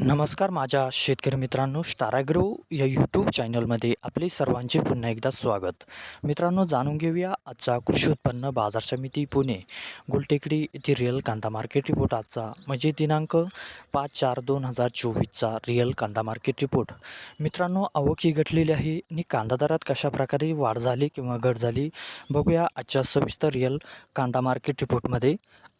नमस्कार माझ्या शेतकरी मित्रांनो स्टाराग्रो या यूट्यूब चॅनलमध्ये आपले सर्वांचे पुन्हा एकदा स्वागत. मित्रांनो जाणून घेऊया आजचा कृषी उत्पन्न बाजार समिती पुणे. गुलटेकडी येथे रिअल कांदा मार्केट रिपोर्ट आजचा. म्हणजे दिनांक पाच चार दोन हजार चोवीसचा रिअल कांदा मार्केट रिपोर्ट मित्रांनो आवक ही घटलेली आहे आणि कांदा दरात कशा प्रकारे वाढ झाली किंवा घट झाली बघूया आजच्या सविस्तर रिअल कांदा मार्केट रिपोर्टमध्ये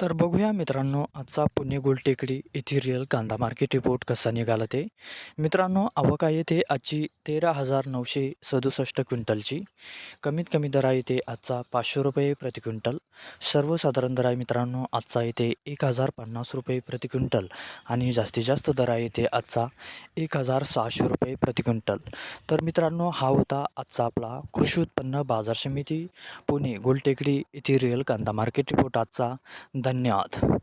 तर बघूया मित्रांनो आजचा पुणे गुलटेकडी इथिरियल कांदा मार्केट रिपोर्ट कसा निघाला ते. मित्रांनो आवक येथे आजची तेरा हजार नऊशे सदुसष्ट क्विंटलची. कमीत कमी दर आहे ते आजचा पाचशे रुपये प्रति क्विंटल. सर्वसाधारण दर आहे मित्रांनो आजचा येते एक हजार पन्नास रुपये प्रति क्विंटल. आणि जास्तीत जास्त दर आहे ते आजचा एक हजार सहाशे रुपये प्रति क्विंटल. तर मित्रांनो हा होता आजचा आपला कृषी उत्पन्न बाजार समिती पुणे गुलटेकडी इथिरियल कांदा मार्केट रिपोर्ट आजचा. धन्यवाद.